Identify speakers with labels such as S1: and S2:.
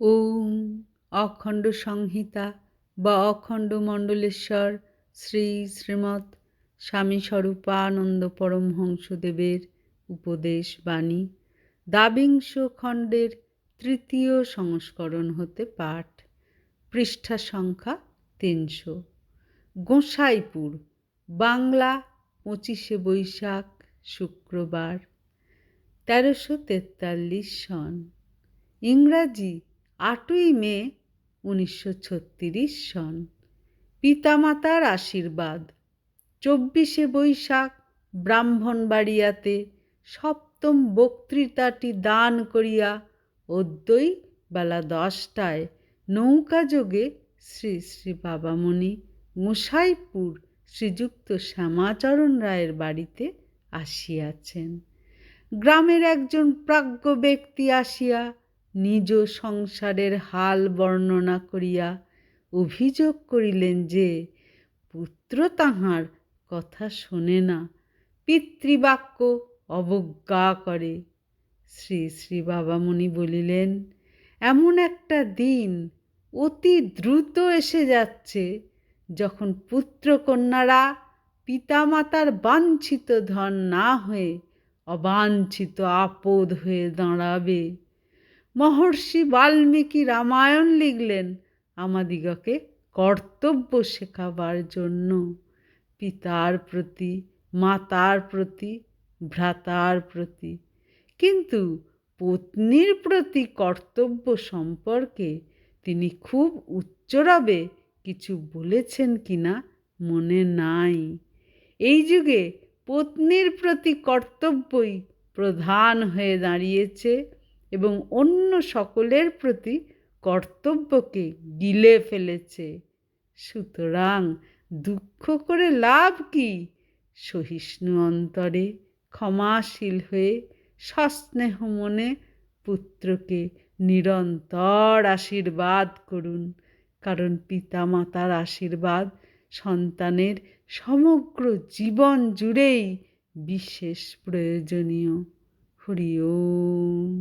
S1: ওম অখণ্ড সংহিতা বা অখণ্ড মণ্ডলেশ্বর শ্রী শ্রীমৎ স্বামী স্বরূপানন্দ পরমহংসদেবের উপদেশ বাণী। দাবিংশ খণ্ডের তৃতীয় সংস্করণ হতে পাঠ, পৃষ্ঠা সংখ্যা তিনশো। গোসাইপুর, বাংলা পঁচিশে বৈশাখ, শুক্রবার, তেরোশো তেতাল্লিশ সন। ইংরাজি আটই মে, উনিশশো ছত্রিশ সন। পিতামাতার আশীর্বাদ। চব্বিশে বৈশাখ, ব্রাহ্মণবাড়িয়াতে সপ্তম বক্তৃতাটি দান করিয়া অদ্যই বেলা দশটায় নৌকাযোগে শ্রী শ্রী বাবামণি গোসাইপুর শ্রীযুক্ত শ্যামাচরণ রায়ের বাড়িতে আসিয়াছেন। গ্রামের একজন প্রাজ্ঞ ব্যক্তি আসিয়া নিজ সংসারের হাল বর্ণনা করিয়া অভিযোগ করিলেন যে, পুত্র তাহার কথা শোনে না, পিতৃবাক্য অবজ্ঞা করে। শ্রী শ্রী বাবামণি বলিলেন, এমন একটা দিন অতি দ্রুত এসে যাচ্ছে যখন পুত্রকন্যারা পিতামাতার বাঞ্ছিত ধন না হয়ে অবাঞ্ছিত আপদ হয়ে দাঁড়াবে। মহর্ষি বাল্মীকি রামায়ণ লিখলেন, আমাদিগকে কর্তব্য শেখাবার জন্য। পিতার প্রতি, মাতার প্রতি, ভ্রাতার প্রতি। কিন্তু পত্নীর প্রতি কর্তব্য সম্পর্কে তিনি খুব উচ্চরবে কিছু বলেছেন কিনা মনে নাই। এই যুগে পত্নীর প্রতি কর্তব্যই প্রধান হয়ে দাঁড়িয়েছে এবং অন্য সকলের প্রতি কর্তব্যকে গিলে ফেলেছে। সুতরাং দুঃখ করে লাভ কি? সহিষ্ণু অন্তরে ক্ষমাশীল হয়ে সস্নেহ মনে পুত্রকে নিরন্তর আশীর্বাদ করুন, কারণ পিতামাতার আশীর্বাদ সন্তানের সমগ্র জীবন জুড়েই বিশেষ প্রয়োজনীয়। হরি ওম।